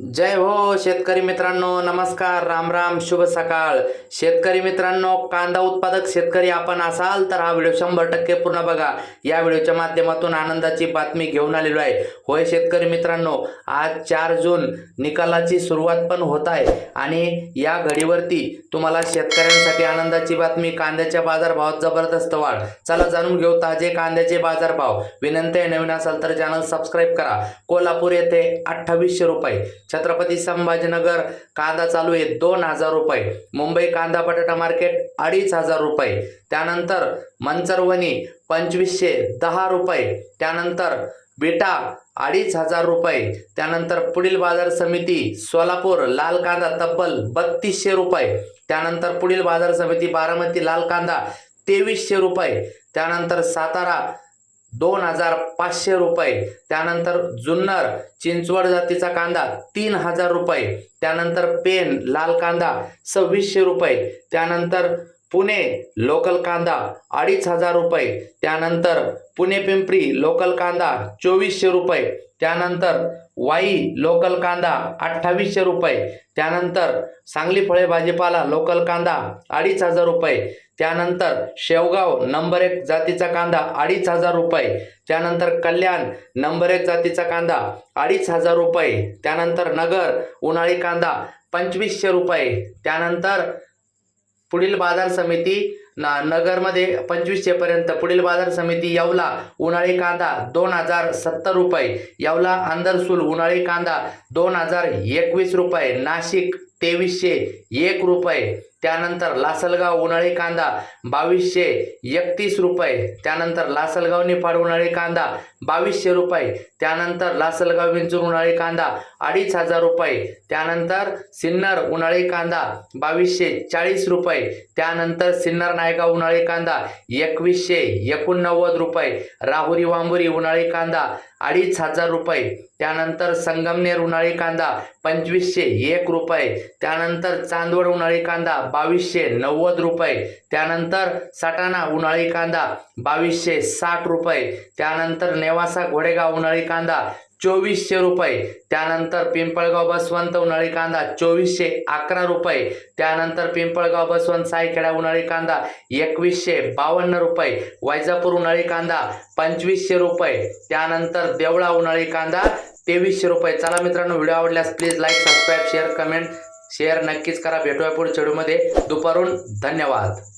जय हो शेतकरी मित्रांनो नमस्कार राम राम शुभ सकाळ. शेतकरी मित्रांनो कांदा उत्पादक शेतकरी आपण असाल तर हा व्हिडिओ शंभर टक्के पूर्ण बघा. या व्हिडिओच्या माध्यमातून आनंदाची बातमी घेऊन आलेलो आहे. होय शेतकरी मित्रांनो आज चार जून निकालाची सुरुवात पण होत आहे आणि या घडीवरती तुम्हाला शेतकऱ्यांसाठी आनंदाची बातमी कांद्याच्या बाजारभावात जबरदस्त वाढ. चला जाणून घेऊ ताजे कांद्याचे बाजारभाव. विनंती आहे नवीन असाल तर चॅनल सबस्क्राईब करा. कोल्हापूर येथे अठ्ठावीसशे रुपये. छत्रपती संभाजीनगर कांदा चालू आहे दोन हजार रुपये. मुंबई कांदा बटाटा मार्केट अडीच हजार रुपये. त्यानंतर मंचरवणी पंचवीसशे दहा रुपये. त्यानंतर बिटा अडीच हजार रुपये. त्यानंतर पुढील बाजार समिती सोलापूर लाल कांदा तब्बल बत्तीसशे रुपये. त्यानंतर पुढील बाजार समिती बारामती लाल कांदा तेवीसशे रुपये. त्यानंतर सातारा दोन हजार पाचशे रुपये. त्यानंतर जुन्नर चिंचवड जातीचा कांदा तीन हजार रुपये. त्यानंतर पेन लाल कांदा सव्वीसशे रुपये. त्यानंतर पुणे लोकल कांदा अडीच हजार रुपये. त्यानंतर पुणे पिंपरी लोकल कांदा चोवीसशे रुपये. त्यानंतर वाई लोकल कांदा अठ्ठावीसशे रुपये. त्यानंतर सांगली फळे भाजीपाला लोकल कांदा अडीच हजार रुपये. त्यानंतर शेवगाव नंबर एक जातीचा कांदा अडीच हजार रुपये. त्यानंतर कल्याण नंबर एक जातीचा कांदा अडीच हजार रुपये. त्यानंतर नगर उन्हाळी कांदा पंचवीसशे रुपये. त्यानंतर पुढील बाजार समिती ना नगरमध्ये पंचवीसशेपर्यंत पुढील बाजार समिती येवला उन्हाळी कांदा दोन हजार सत्तर रुपये. येवला अंदरसूल उन्हाळी कांदा दोन हजार एकवीस रुपये. नाशिक तेवीसशे एक रुपये. त्यानंतर लासलगाव उन्हाळी कांदा बावीसशे एकतीस रुपये. त्यानंतर लासलगाव निफाड उन्हाळी कांदा बावीसशे रुपये. त्यानंतर लासलगाव विंचूर उन्हाळी कांदा अडीच हजार रुपये. त्यानंतर सिन्नर उन्हाळी कांदा बावीसशे चाळीस रुपये. त्यानंतर सिन्नर नायगाव उन्हाळी कांदा एकवीसशे एकोणनव्वद रुपये. राहुरी वांबुरी उन्हाळी कांदा अडीच हजार रुपये. त्यानंतर संगमनेर उन्हाळी कांदा पंचवीसशे एक रुपये. त्यानंतर चांदवड उन्हाळी कांदा बावीसशे नव्वद रुपये. त्यानंतर सटाणा उन्हाळी कांदा बावीसशे साठ रुपये. त्यानंतर नेवासा घोडेगाव उन्हाळी कांदा चोवीसशे रुपये. त्यानंतर पिंपळगाव बसवंत उन्हाळी कांदा चोवीसशे अकरा रुपये. त्यानंतर पिंपळगाव बसवंत सायखेडा उन्हाळी कांदा एकवीसशे बावन्न रुपये. वैजापूर उन्हाळी कांदा पंचवीसशे रुपये. त्यानंतर देवळा उन्हाळी कांदा तेवीसशे रुपये. चला मित्रांनो व्हिडिओ आवडल्यास please like subscribe share comment share नक्कीच करा. भेटूया पुढच्या व्हिडिओमध्ये. दुपारून धन्यवाद.